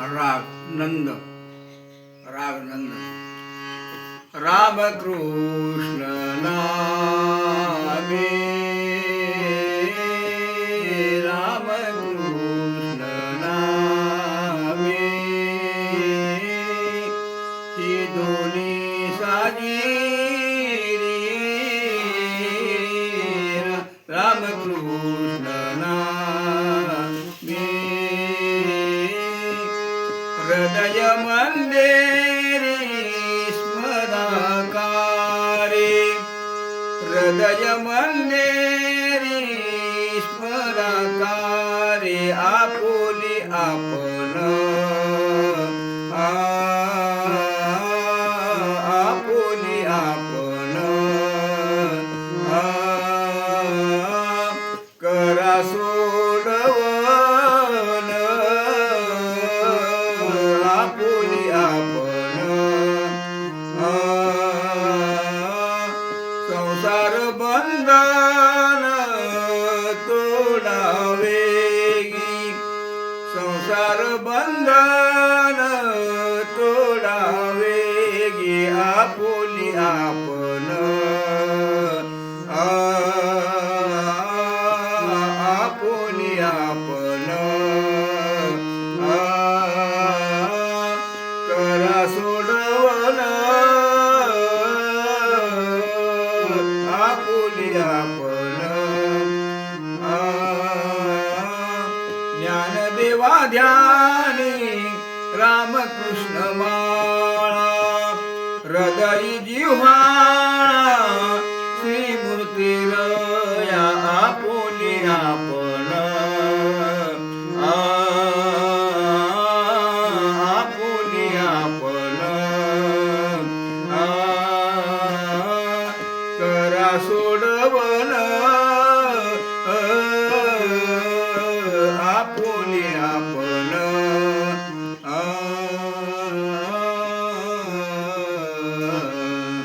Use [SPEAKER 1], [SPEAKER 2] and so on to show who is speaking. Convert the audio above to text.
[SPEAKER 1] રાગ નંદ રાગ નંદ. રામ કૃષ્ણ નામે. રામ કૃષ્ણ નામે. દોની हृदय मंदिरे स्मराकारे हृदय मंदिरे स्मराकारे आपुली आपण बंधन तोडावेगी संसार बंधन तोडावेगी आपुली आपण आ, आपुली आपण करा ज्ञानदेवा ध्यानी रामकृष्ण माळा हृदय जिव्हाळा श्रीमूर्ती रया आपुली आपण. आ, आपण. करा सो கொடுவ